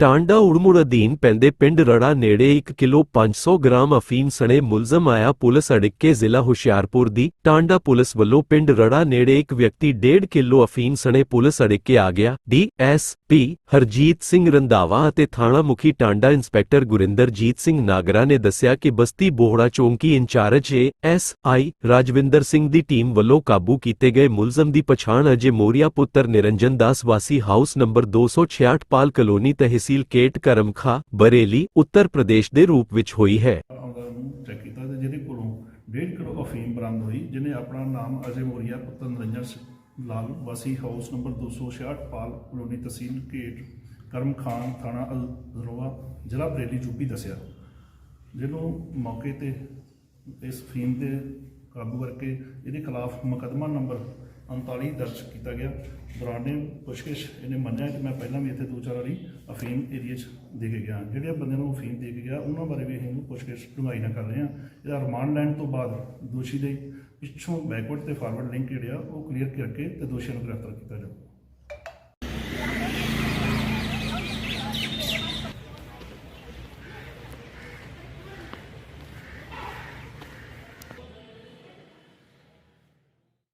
ਟਾਂਡਾ ਉੜਮੁੜ ਅਧੀਨ ਪੈਂਦੇ ਪਿੰਡ ਰੜਾ ਨੇੜੇ 1 ਕਿਲੋ 500 ਗ੍ਰਾਮ ਅਫੀਮ ਸਣੇ ਮੁਲਜ਼ਮ ਆਇਆ ਪੁਲਿਸ ਅੜਿੱਕੇ ਜ਼ਿਲ੍ਹਾ ਹੁਸ਼ਿਆਰਪੁਰ ਦੀ ਟਾਂਡਾ ਪੁਲਿਸ ਵੱਲੋਂ ਪਿੰਡ ਰੜਾ ਨੇੜੇ ਇੱਕ ਵਿਅਕਤੀ 1.5 ਕਿਲੋ ਅਫੀਮ ਸਣੇ ਪੁਲਿਸ ਅੜਿੱਕੇ ਆ ਗਿਆ ਡੀ.ਐਸ.ਪੀ. ਹਰਜੀਤ ਸਿੰਘ ਰੰਧਾਵਾ ਅਤੇ ਥਾਣਾ ਮੁਖੀ ਟਾਂਡਾ ਇੰਸਪੈਕਟਰ ਗੁਰਿੰਦਰਜੀਤ ਸਿੰਘ ਨਾਗਰਾ ਨੇ ਦੱਸਿਆ ਕਿ ਬਸਤੀ ਬੋਹੜਾ ਚੌਂਕੀ incharge S I Rajwinder Singh the team ਵੱਲੋਂ ਕਾਬੂ ਕੀਤੇ ਗਏ ਮੁਲਜ਼ਮ ਦੀ ਪਛਾਣ ਅਜੇ ਮੋਰੀਆ ਪੁੱਤਰ ਨਿਰੰਜਨ ਦਾਸ ਵਾਸੀ ਹਾਊਸ ਨੰਬਰ 266 ਪਾਲ ਕਲੋਨੀ ਤਹਿਸੀਲ ਕੇਟ ਕਰਮਖਾ, ਬਰੇਲੀ, ਉੱਤਰ ਪ੍ਰਦੇਸ਼ ਦੇ ਰੂਪ ਵਿੱਚ ਹੋਈ ਹੈ। ਚੈੱਕ ਕੀਤਾ ਤੇ ਜਿਹਦੇ ਕੋਲੋਂ 1.5 ਕਿਲੋ ਅਫੀਮ ਬਰਾਮਦ ਹੋਈ, ਜਿਹਨੇ ਆਪਣਾ ਨਾਮ ਅਜੇ ਮੋਰੀਆ ਪੁੱਤਰ ਨਿਰੰਜਨ ਲਾਲ ਵਾਸੀ ਹਾਊਸ ਨੰਬਰ 266 ਪਾਲ ਕਲੋਨੀ ਤਹਿਸੀਲ ਕੇਟ ਕਰਮ ਖਾਨ ਥਾਣਾ ਅਲਰੋਆ ਜ਼ਿਲ੍ਹਾ ਬਰੇਲੀ ਯੂਪੀ ਦੱਸਿਆ। ਜਿਹਨੂੰ ਮੌਕੇ ਤੇ ਇਸ ਫੀਮ ਦੇ ਕਾਬੂ ਕਰਕੇ ਇਹਦੇ ਖਿਲਾਫ ਮੁਕੱਦਮਾ ਨੰਬਰ 39 ਦਰਜ ਕੀਤਾ ਗਿਆ। ਦੌਰਾਨੇ ਪੁੱਛਗਿੱਛ ਇਹਨੇ ਮੰਨਿਆ ਕਿ ਮੈਂ ਪਹਿਲਾਂ ਵੀ ਇੱਥੇ ਦੋ ਚਾਰ ਵਾਰੀ ਅਫੀਮ ਏਰੀਆ 'ਚ ਦੇ ਕੇ ਗਿਆ। ਜਿਹੜੇ ਬੰਦਿਆਂ ਨੂੰ ਅਫੀਮ ਦੇ ਕੇ ਗਿਆ, ਉਹਨਾਂ ਬਾਰੇ ਵੀ ਅਸੀਂ ਪੁੱਛਗਿੱਛ ਡੂੰਘਾਈ ਨਾਲ ਕਰ ਰਹੇ ਹਾਂ। ਇਹਦਾ ਰਿਮਾਂਡ ਲੈਣ ਤੋਂ ਬਾਅਦ ਦੋਸ਼ੀ ਦੇ ਪਿੱਛੋਂ ਬੈਕਵਰਡ ਤੇ ਫਾਰਵਰਡ ਲਿੰਕ ਜਿਹੜੇ ਆ, ਉਹ ਕਲੀਅਰ ਕਰਕੇ ਤੇ ਦੋਸ਼ੀਆਂ ਨੂੰ ਗ੍ਰਿਫਤਾਰ ਕੀਤਾ ਜਾਊ।